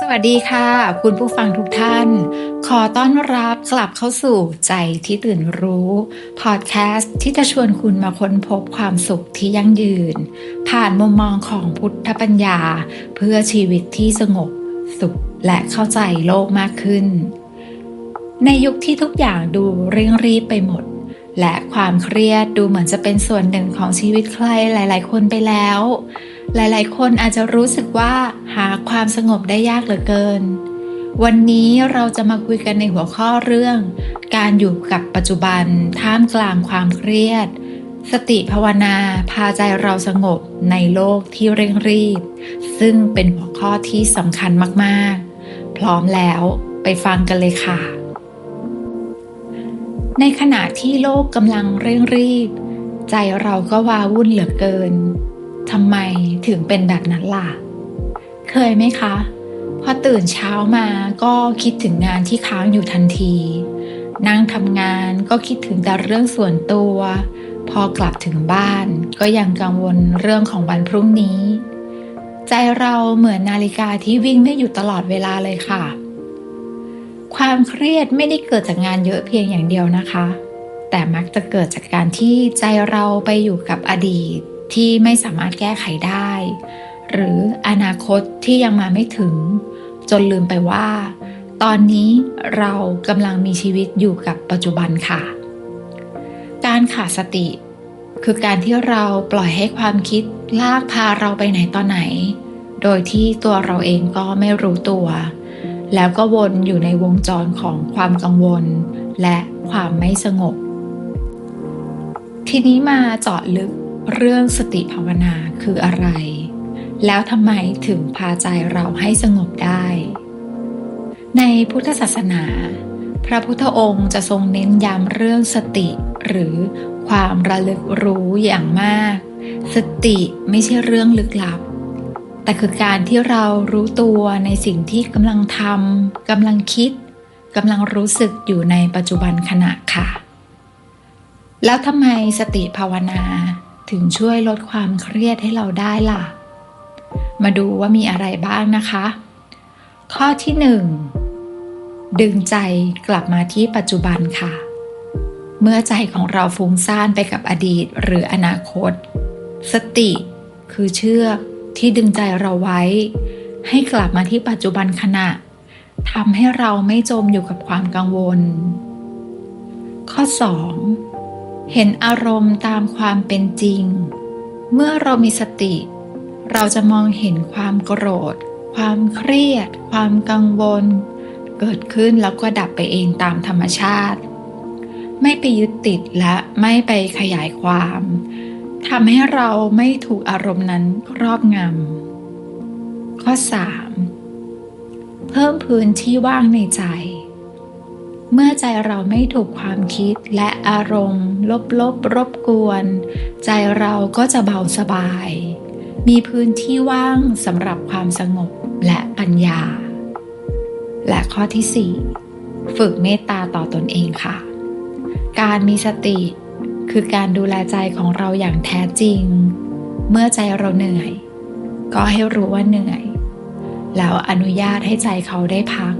สวัสดีค่ะ คุณผู้ฟังทุกท่าน ขอต้อนรับกลับเข้าสู่ใจที่ตื่นรู้พอดแคสต์ที่จะชวนคุณมาค้นพบความสุขที่ยั่งยืน ผ่านมุมมองของพุทธปัญญา เพื่อชีวิตที่สงบสุขและเข้าใจโลกมากขึ้น ในยุคที่ทุกอย่างดูเร่งรีบไปหมด และความเครียดดูเหมือนจะเป็นส่วนหนึ่งของชีวิตใครหลาย ๆ คนไปแล้ว หลาย ๆ คนอาจจะรู้สึกว่าหาความสงบได้ยากเหลือเกิน วันนี้เราจะมาคุยกันในหัวข้อเรื่อง การอยู่กับปัจจุบันท่ามกลางความเครียด สติภาวนาพาใจเราสงบในโลกที่เร่งรีบ ซึ่งเป็นหัวข้อที่สำคัญมาก ๆ พร้อมแล้วไปฟังกันเลยค่ะ ในขณะที่โลกกำลังเร่งรีบ ใจเราก็วาวุ่นเหลือเกินทำไมถึงเป็นแบบนั้นล่ะ เคยไหมคะ พอตื่นเช้ามาก็คิดถึงงานที่ค้างอยู่ทันที นั่งทำงานก็คิดถึงแต่เรื่องส่วนตัว พอกลับถึงบ้าน ก็ยังกังวลเรื่องของวันพรุ่งนี้ ใจเราเหมือนนาฬิกาที่วิ่งไม่หยุดตลอดเวลาเลยค่ะ ความเครียดไม่ได้เกิดจากงานเยอะเพียงอย่างเดียวนะคะ แต่มักจะเกิดจากการที่ใจเราไปอยู่กับอดีตที่ไม่สามารถแก้ไขได้ หรืออนาคตที่ยังมาไม่ถึง จนลืมไปว่า ตอนนี้เรากำลังมีชีวิตอยู่กับปัจจุบันค่ะ การขาดสติ คือการที่เราปล่อยให้ความคิดลากพาเราไปไหนต่อไหน โดยที่ตัวเราเองก็ไม่รู้ตัว แล้วก็วนอยู่ในวงจรของความกังวล และความไม่สงบ ทีนี้มาเจาะลึกเรื่องสติภาวนาคืออะไร แล้วทำไมถึงพาใจเราให้สงบได้ ในพุทธศาสนา พระพุทธองค์จะทรงเน้นย้ำเรื่องสติหรือความระลึกรู้อย่างมาก สติไม่ใช่เรื่องลึกลับ แต่คือการที่เรารู้ตัวในสิ่งที่กำลังทำกำลังคิดกำลังรู้สึกอยู่ในปัจจุบันขณะค่ะ แล้วทำไมสติภาวนาถึงช่วยลดความเครียดให้เราได้ล่ะ มาดูว่ามีอะไรบ้างนะคะ ข้อที่หนึ่งดึงใจกลับมาที่ปัจจุบันค่ะ เมื่อใจของเราฟุ้งซ่านไปกับอดีตหรืออนาคต สติคือเชือก ที่ดึงใจเราไว้ ให้กลับมาที่ปัจจุบันขณะทำให้เราไม่จมอยู่กับความกังวล ข้อ 2. เห็นอารมณ์ตามความเป็นจริง เมื่อเรามีสติ เราจะมองเห็นความโกรธ ความเครียด ความกังวล เกิดขึ้นแล้วก็ดับไปเองตามธรรมชาติ ไม่ไปยึดติดและไม่ไปขยายความ ทำให้เราไม่ถูกอารมณ์นั้นครอบงำข้อ 3. เพิ่มพื้นที่ว่างในใจ เมื่อใจเราไม่ถูกความคิดและอารมณ์ ลบลบรบกวน ใจเราก็จะเบาสบาย มีพื้นที่ว่างสำหรับความสงบและปัญญา และข้อที่ 4 ฝึกเมตตาต่อตนเองค่ะ การมีสติ คือการดูแลใจของเราอย่างแท้จริง เมื่อใจเราเหนื่อย ก็ให้รู้ว่าเหนื่อย แล้วอนุญาตให้ใจเขาได้พัก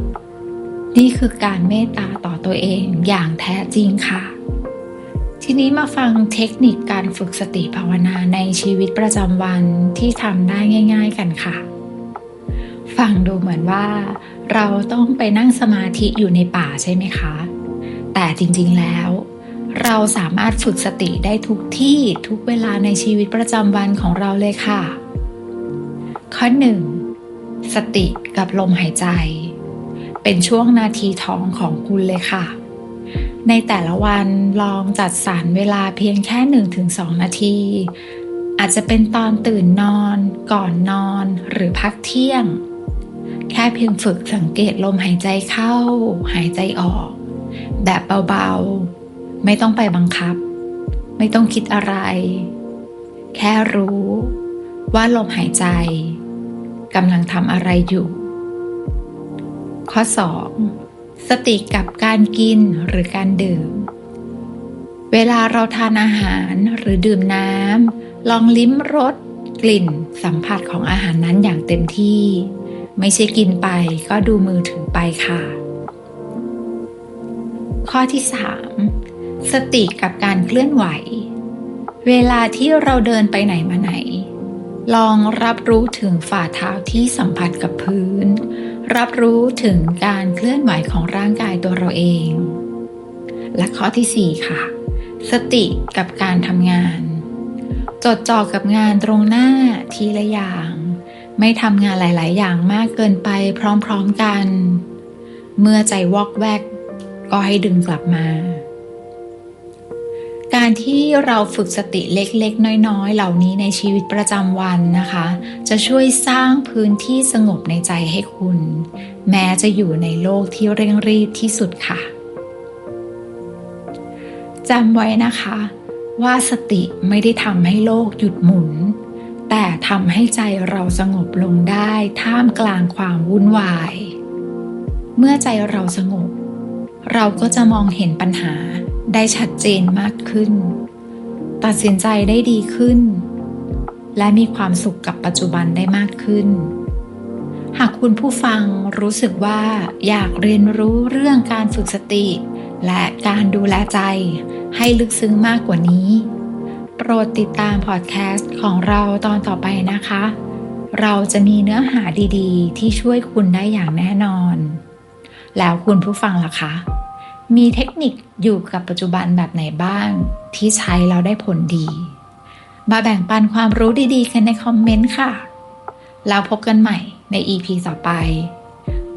นี่คือการเมตตาต่อตัวเองอย่างแท้จริงค่ะ ทีนี้มาฟังเทคนิคการฝึกสติภาวนาในชีวิตประจำวันที่ทำได้ง่าย ๆ กันค่ะ ฟังดูเหมือนว่า เราต้องไปนั่งสมาธิอยู่ในป่าใช่ไหมคะ แต่จริงๆแล้ว เราสามารถฝึกสติได้ทุกที่ทุกเวลาในชีวิตประจำวันของเราเลยค่ะ ข้อ 1. สติกับลมหายใจ เป็นช่วงนาทีทองของคุณเลยค่ะ ในแต่ละวันลองจัดสรรเวลาเพียงแค่ 1-2 นาที อาจจะเป็นตอนตื่นนอน ก่อนนอนหรือพักเที่ยง แค่เพียงฝึกสังเกตลมหายใจเข้า หายใจออก แบบเบาๆ ไม่ต้องไปบังคับ ไม่ต้องคิดอะไร แค่รู้ว่าลมหายใจกำลังทำอะไรอยู่ ข้อ 2. สติกับการกินหรือการดื่ม เวลาเราทานอาหารหรือดื่มน้ำลองลิ้มรสกลิ่นสัมผัสของอาหารนั้นอย่างเต็มที่ ไม่ใช่กินไปก็ดูมือถือไปค่ะ ข้อที่ 3 สติกับการเคลื่อนไหว เวลาที่เราเดินไปไหนมาไหน ลองรับรู้ถึงฝ่าเท้าที่สัมผัสกับพื้น รับรู้ถึงการเคลื่อนไหวของร่างกายตัวเราเอง และข้อที่ 4 ค่ะ สติกับการทำงาน จดจ่อกับงานตรงหน้าทีละอย่าง ไม่ทำงานหลาย ๆ อย่างมากเกินไปพร้อม ๆ กัน เมื่อใจวอกแวกก็ให้ดึงกลับมา การที่เราฝึกสติเล็กๆ น้อยๆ เหล่านี้ในชีวิตประจำวันนะคะ จะช่วยสร้างพื้นที่สงบในใจให้คุณ แม้จะอยู่ในโลกที่เร่งรีบที่สุดค่ะจำไว้นะคะ ว่าสติไม่ได้ทำให้โลกหยุดหมุน แต่ทำให้ใจเราสงบลงได้ท่ามกลางความวุ่นวาย เมื่อใจเราสงบ เราก็จะมองเห็นปัญหา ได้ชัดเจนมากขึ้น ตัดสินใจได้ดีขึ้น และมีความสุขกับปัจจุบันได้มากขึ้น หากคุณผู้ฟังรู้สึกว่าอยากเรียนรู้เรื่องการฝึกสติ และการดูแลใจให้ลึกซึ้งมากกว่านี้ โปรดติดตามพอดแคสต์ของเราตอนต่อไปนะคะ เราจะมีเนื้อหาดีๆ ที่ช่วยคุณได้อย่างแน่นอน แล้วคุณผู้ฟังล่ะคะ มีเทคนิคอยู่กับปัจจุบันแบบไหนบ้างที่ใช้เราได้ผลดี มาแบ่งปันความรู้ดีๆ กันในคอมเมนต์ค่ะ แล้วพบกันใหม่ใน EP ต่อไป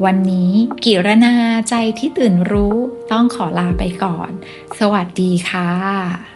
วันนี้กิรนาใจที่ตื่นรู้ต้องขอลาไปก่อน สวัสดีค่ะ